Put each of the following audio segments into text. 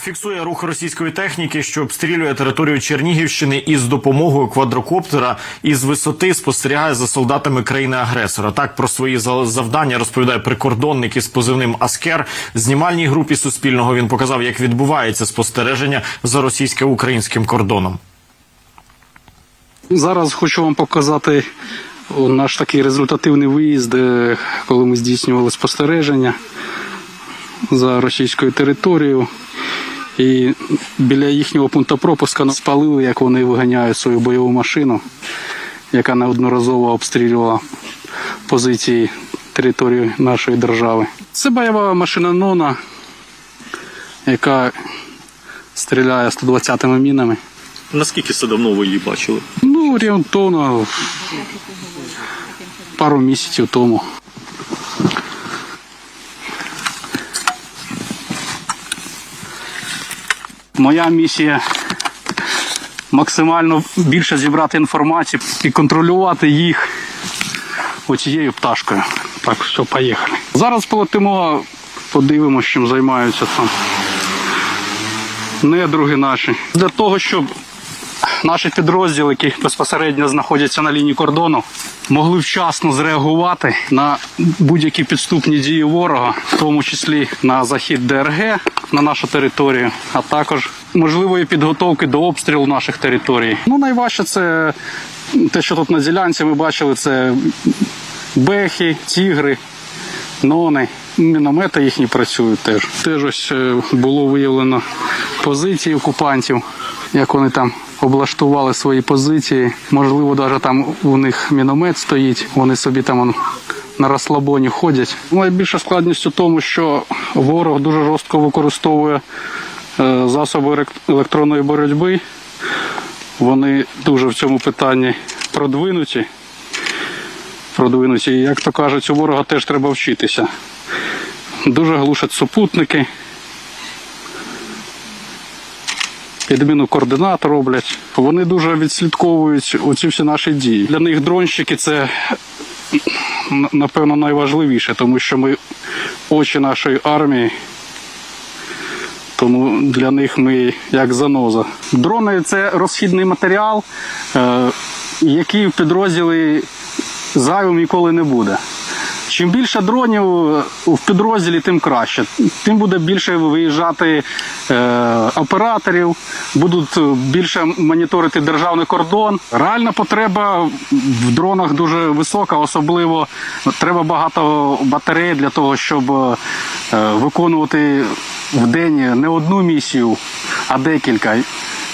Фіксує рух російської техніки, що обстрілює територію Чернігівщини із допомогою квадрокоптера із висоти спостерігає за солдатами країни-агресора. Так про свої за- завдання розповідає прикордонник із позивним Аскер. Знімальній групі Суспільного він показав, як відбувається спостереження за російсько-українським кордоном. Зараз хочу вам показати наш такий результативний виїзд, коли ми здійснювали спостереження за російською територією. І біля їхнього пункту пропуска спалили, як вони виганяють свою бойову машину, яка неодноразово обстрілювала позиції території нашої держави. Це бойова машина Нона, яка стріляє 120-ми мінами. Наскільки це давно ви її бачили? Ну, орієнтовно пару місяців тому. Моя місія максимально більше зібрати інформацію і контролювати їх оцією пташкою. Так, все, поїхали. Зараз полетимо, подивимося, чим займаються там недруги наші. Для того, щоб наші підрозділи, які безпосередньо знаходяться на лінії кордону, могли вчасно зреагувати на будь-які підступні дії ворога, в тому числі на захід ДРГ на нашу територію, а також можливої підготовки до обстрілу наших територій. Ну найважче це те, що тут на ділянці ми бачили, це бехи, тігри, нони. Міномети їхні працюють теж. Теж ось е, було виявлено позиції окупантів, як вони там облаштували свої позиції. Можливо, навіть там у них міномет стоїть, вони собі там он, на розслабоні ходять. Найбільша складність у тому, що ворог дуже жорстко використовує е, засоби електронної боротьби. Вони дуже в цьому питанні продвинуті. Продвинуті. І як то кажуть, у ворога теж треба вчитися. Дуже глушать супутники. Підміну координат роблять. Вони дуже відслідковують оці всі наші дії. Для них дронщики це напевно найважливіше, тому що ми очі нашої армії. Тому для них ми як заноза. Дрони це розхідний матеріал, е, який в підрозділі зайвим ніколи не буде. Чим більше дронів в підрозділі, тим краще. Тим буде більше виїжджати е, операторів, будуть більше моніторити державний кордон. Реальна потреба в дронах дуже висока, особливо треба багато батарей для того, щоб е, виконувати в день не одну місію, а декілька.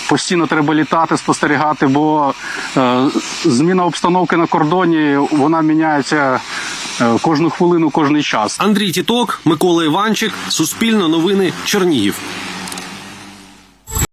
Постійно треба літати, спостерігати, бо е, зміна обстановки на кордоні вона міняється е, кожну хвилину, кожний час. Андрій Тіток, Микола Іванчик, Суспільно новини, Чернігів.